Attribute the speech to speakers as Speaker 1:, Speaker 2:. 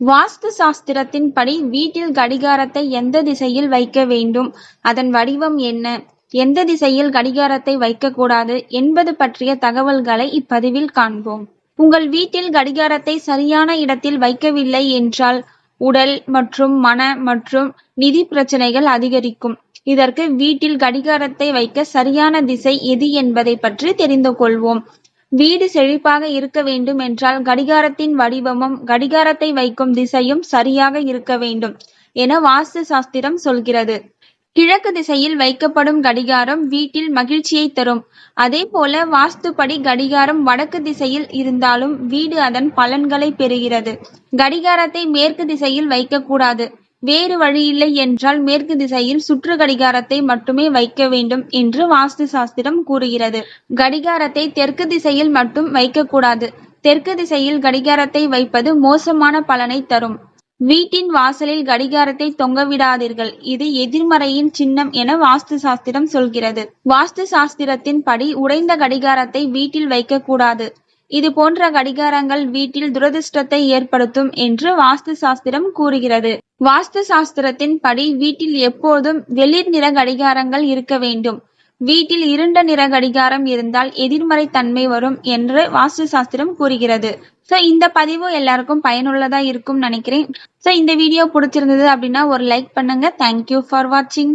Speaker 1: வாஸ்து சாஸ்திரத்தின்படி வீட்டில் கடிகாரத்தை எந்த திசையில் வைக்க வேண்டும்? அதன் வடிவம் என்ன? எந்த திசையில் கடிகாரத்தை வைக்கக்கூடாது என்பது பற்றிய தகவல்களை இப்பதிவில் காண்போம். உங்கள் வீட்டில் கடிகாரத்தை சரியான இடத்தில் வைக்கவில்லை என்றால் உடல் மற்றும் மன மற்றும் நிதி பிரச்சனைகள் அதிகரிக்கும். இதற்கு வீட்டில் கடிகாரத்தை வைக்க சரியான திசை எது என்பதை பற்றி தெரிந்து கொள்வோம். வீடு செழிப்பாக இருக்க வேண்டும் என்றால் கடிகாரத்தின் வடிவமும் கடிகாரத்தை வைக்கும் திசையும் சரியாக இருக்க வேண்டும் என வாஸ்து சாஸ்திரம் சொல்கிறது. கிழக்கு திசையில் வைக்கப்படும் கடிகாரம் வீட்டில் மகிழ்ச்சியை தரும். அதே போல வாஸ்துப்படி கடிகாரம் வடக்கு திசையில் இருந்தாலும் வீடு அதன் பலன்களை பெறுகிறது. கடிகாரத்தை மேற்கு திசையில் வைக்கக்கூடாது. வேறு வழியில்லை என்றால் மேற்கு திசையில் சுற்று கடிகாரத்தை மட்டுமே வைக்க வேண்டும் என்று வாஸ்து சாஸ்திரம் கூறுகிறது. கடிகாரத்தை தெற்கு திசையில் மட்டும் வைக்கக்கூடாது. தெற்கு திசையில் கடிகாரத்தை வைப்பது மோசமான பலனை தரும். வீட்டின் வாசலில் கடிகாரத்தை தொங்கவிடாதீர்கள் இது எதிர்மறையின் சின்னம் என வாஸ்து சாஸ்திரம் சொல்கிறது. வாஸ்து சாஸ்திரத்தின் படி உடைந்த கடிகாரத்தை வீட்டில் வைக்கக்கூடாது. இது போன்ற கடிகாரங்கள் வீட்டில் துரதிர்ஷ்டத்தை ஏற்படுத்தும் என்று வாஸ்து சாஸ்திரம் கூறுகிறது. வாஸ்து சாஸ்திரத்தின் படி வீட்டில் எப்போதும் வெளிர் நிற கடிகாரங்கள் இருக்க வேண்டும். வீட்டில் இருண்ட நிற கடிகாரம் இருந்தால் எதிர்மறை தன்மை வரும் என்று வாஸ்து சாஸ்திரம் கூறுகிறது. ஸோ இந்த பதிவு எல்லாருக்கும் பயனுள்ளதா இருக்கும் நினைக்கிறேன். ஸோ இந்த வீடியோ பிடிச்சிருந்தது அப்படின்னா ஒரு லைக் பண்ணுங்க. தேங்க்யூ ஃபார் வாட்சிங்